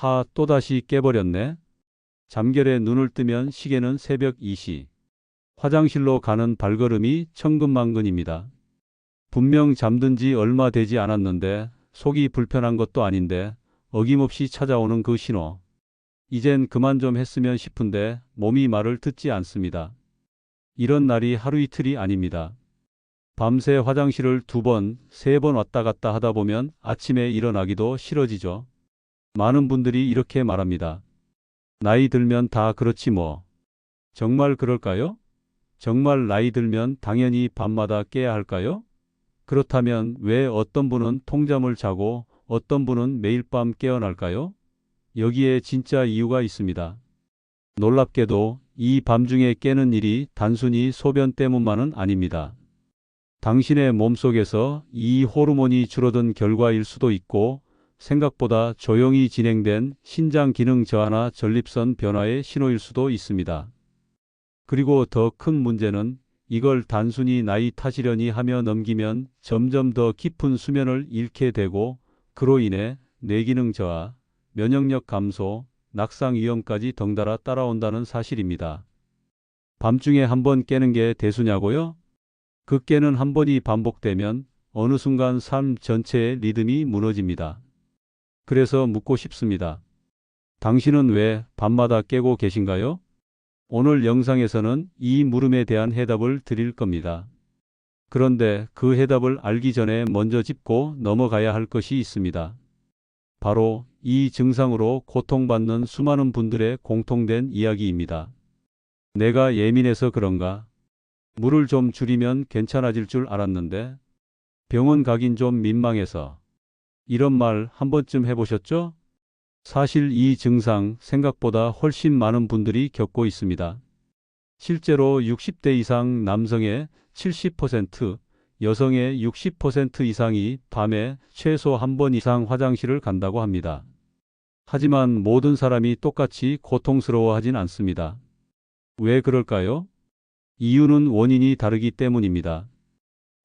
하, 또다시 깨버렸네. 잠결에 눈을 뜨면 시계는 새벽 2시. 화장실로 가는 발걸음이 천근만근입니다. 분명 잠든 지 얼마 되지 않았는데 속이 불편한 것도 아닌데 어김없이 찾아오는 그 신호. 이젠 그만 좀 했으면 싶은데 몸이 말을 듣지 않습니다. 이런 날이 하루 이틀이 아닙니다. 밤새 화장실을 두 번, 세 번 왔다 갔다 하다 보면 아침에 일어나기도 싫어지죠. 많은 분들이 이렇게 말합니다. 나이 들면 다 그렇지 뭐. 정말 그럴까요? 정말 나이 들면 당연히 밤마다 깨야 할까요? 그렇다면 왜 어떤 분은 통잠을 자고 어떤 분은 매일 밤 깨어날까요? 여기에 진짜 이유가 있습니다. 놀랍게도 이 밤중에 깨는 일이 단순히 소변 때문만은 아닙니다. 당신의 몸속에서 이 호르몬이 줄어든 결과일 수도 있고 생각보다 조용히 진행된 신장 기능 저하나 전립선 변화의 신호일 수도 있습니다. 그리고 더 큰 문제는 이걸 단순히 나이 탓이려니 하며 넘기면 점점 더 깊은 수면을 잃게 되고 그로 인해 뇌기능 저하, 면역력 감소, 낙상 위험까지 덩달아 따라온다는 사실입니다. 밤중에 한 번 깨는 게 대수냐고요? 그 깨는 한 번이 반복되면 어느 순간 삶 전체의 리듬이 무너집니다. 그래서 묻고 싶습니다. 당신은 왜 밤마다 깨고 계신가요? 오늘 영상에서는 이 물음에 대한 해답을 드릴 겁니다. 그런데 그 해답을 알기 전에 먼저 짚고 넘어가야 할 것이 있습니다. 바로 이 증상으로 고통받는 수많은 분들의 공통된 이야기입니다. 내가 예민해서 그런가? 물을 좀 줄이면 괜찮아질 줄 알았는데 병원 가긴 좀 민망해서 이런 말 한 번쯤 해보셨죠? 사실 이 증상 생각보다 훨씬 많은 분들이 겪고 있습니다. 실제로 60대 이상 남성의 70%, 여성의 60% 이상이 밤에 최소 한 번 이상 화장실을 간다고 합니다. 하지만 모든 사람이 똑같이 고통스러워하진 않습니다. 왜 그럴까요? 이유는 원인이 다르기 때문입니다.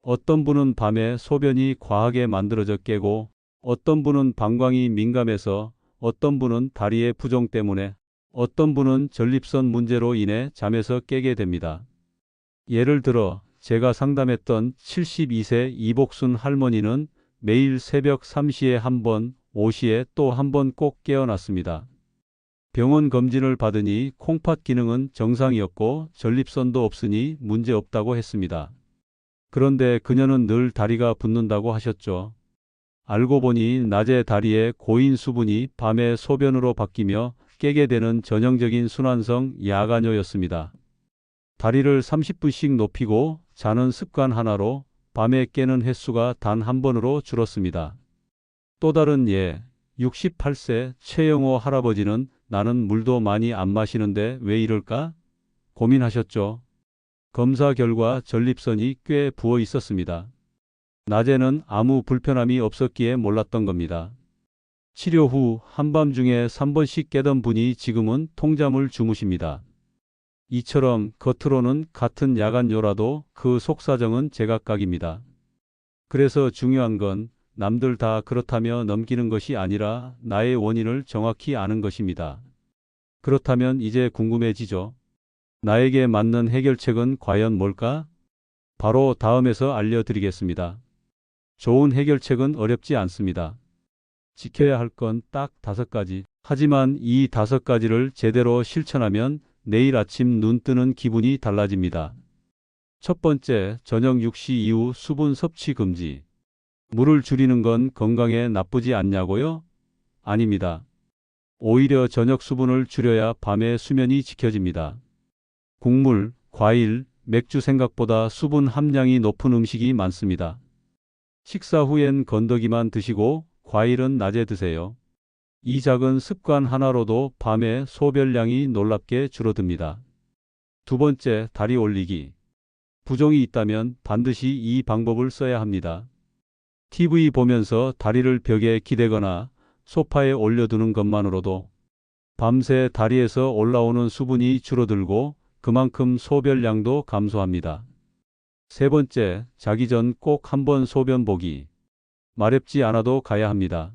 어떤 분은 밤에 소변이 과하게 만들어져 깨고 어떤 분은 방광이 민감해서 어떤 분은 다리의 부종 때문에 어떤 분은 전립선 문제로 인해 잠에서 깨게 됩니다. 예를 들어 제가 상담했던 72세 이복순 할머니는 매일 새벽 3시에 한 번, 5시에 또 한 번 꼭 깨어났습니다. 병원 검진을 받으니 콩팥 기능은 정상이었고 전립선도 없으니 문제 없다고 했습니다. 그런데 그녀는 늘 다리가 붓는다고 하셨죠. 알고 보니 낮에 다리에 고인 수분이 밤에 소변으로 바뀌며 깨게 되는 전형적인 순환성 야간요였습니다. 다리를 30분씩 높이고 자는 습관 하나로 밤에 깨는 횟수가 단 한 번으로 줄었습니다. 또 다른 예, 68세 최영호 할아버지는 나는 물도 많이 안 마시는데 왜 이럴까? 고민하셨죠. 검사 결과 전립선이 꽤 부어 있었습니다. 낮에는 아무 불편함이 없었기에 몰랐던 겁니다. 치료 후 한밤중에 3번씩 깨던 분이 지금은 통잠을 주무십니다. 이처럼 겉으로는 같은 야간요라도 그 속사정은 제각각입니다. 그래서 중요한 건 남들 다 그렇다며 넘기는 것이 아니라 나의 원인을 정확히 아는 것입니다. 그렇다면 이제 궁금해지죠. 나에게 맞는 해결책은 과연 뭘까? 바로 다음에서 알려드리겠습니다. 좋은 해결책은 어렵지 않습니다. 지켜야 할 건 딱 다섯 가지. 하지만 이 다섯 가지를 제대로 실천하면 내일 아침 눈 뜨는 기분이 달라집니다. 첫 번째, 저녁 6시 이후 수분 섭취 금지. 물을 줄이는 건 건강에 나쁘지 않냐고요? 아닙니다. 오히려 저녁 수분을 줄여야 밤에 수면이 지켜집니다. 국물, 과일, 맥주 생각보다 수분 함량이 높은 음식이 많습니다. 식사 후엔 건더기만 드시고 과일은 낮에 드세요. 이 작은 습관 하나로도 밤에 소변량이 놀랍게 줄어듭니다. 두 번째, 다리 올리기. 부종이 있다면 반드시 이 방법을 써야 합니다. TV 보면서 다리를 벽에 기대거나 소파에 올려두는 것만으로도 밤새 다리에서 올라오는 수분이 줄어들고 그만큼 소변량도 감소합니다. 세 번째, 자기 전 꼭 한번 소변 보기. 마렵지 않아도 가야 합니다.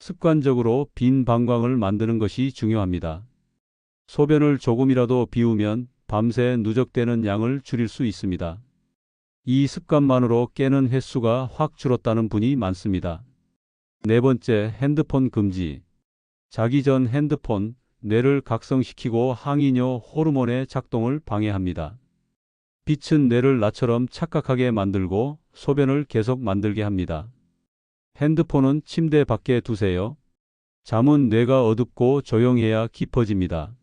습관적으로 빈 방광을 만드는 것이 중요합니다. 소변을 조금이라도 비우면 밤새 누적되는 양을 줄일 수 있습니다. 이 습관만으로 깨는 횟수가 확 줄었다는 분이 많습니다. 네 번째, 핸드폰 금지. 자기 전 핸드폰, 뇌를 각성시키고 항이뇨 호르몬의 작동을 방해합니다. 빛은 뇌를 나처럼 착각하게 만들고 소변을 계속 만들게 합니다. 핸드폰은 침대 밖에 두세요. 잠은 뇌가 어둡고 조용해야 깊어집니다.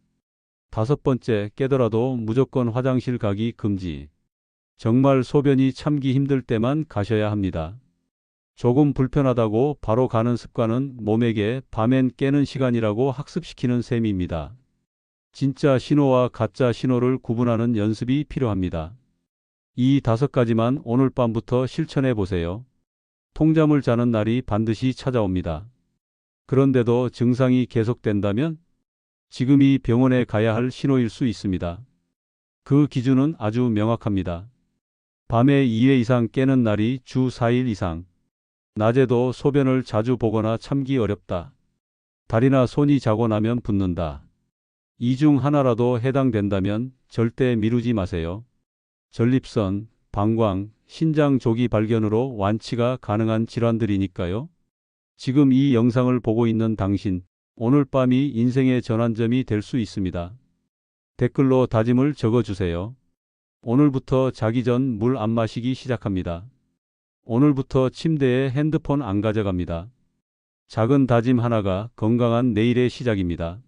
다섯 번째, 깨더라도 무조건 화장실 가기 금지. 정말 소변이 참기 힘들 때만 가셔야 합니다. 조금 불편하다고 바로 가는 습관은 몸에게 밤엔 깨는 시간이라고 학습시키는 셈입니다. 진짜 신호와 가짜 신호를 구분하는 연습이 필요합니다. 이 다섯 가지만 오늘 밤부터 실천해 보세요. 통잠을 자는 날이 반드시 찾아옵니다. 그런데도 증상이 계속된다면 지금이 병원에 가야 할 신호일 수 있습니다. 그 기준은 아주 명확합니다. 밤에 2회 이상 깨는 날이 주 4일 이상. 낮에도 소변을 자주 보거나 참기 어렵다. 다리나 손이 자고 나면 붓는다. 이 중 하나라도 해당된다면 절대 미루지 마세요. 전립선, 방광, 신장 조기 발견으로 완치가 가능한 질환들이니까요. 지금 이 영상을 보고 있는 당신, 오늘 밤이 인생의 전환점이 될 수 있습니다. 댓글로 다짐을 적어주세요. 오늘부터 자기 전 물 안 마시기 시작합니다. 오늘부터 침대에 핸드폰 안 가져갑니다. 작은 다짐 하나가 건강한 내일의 시작입니다.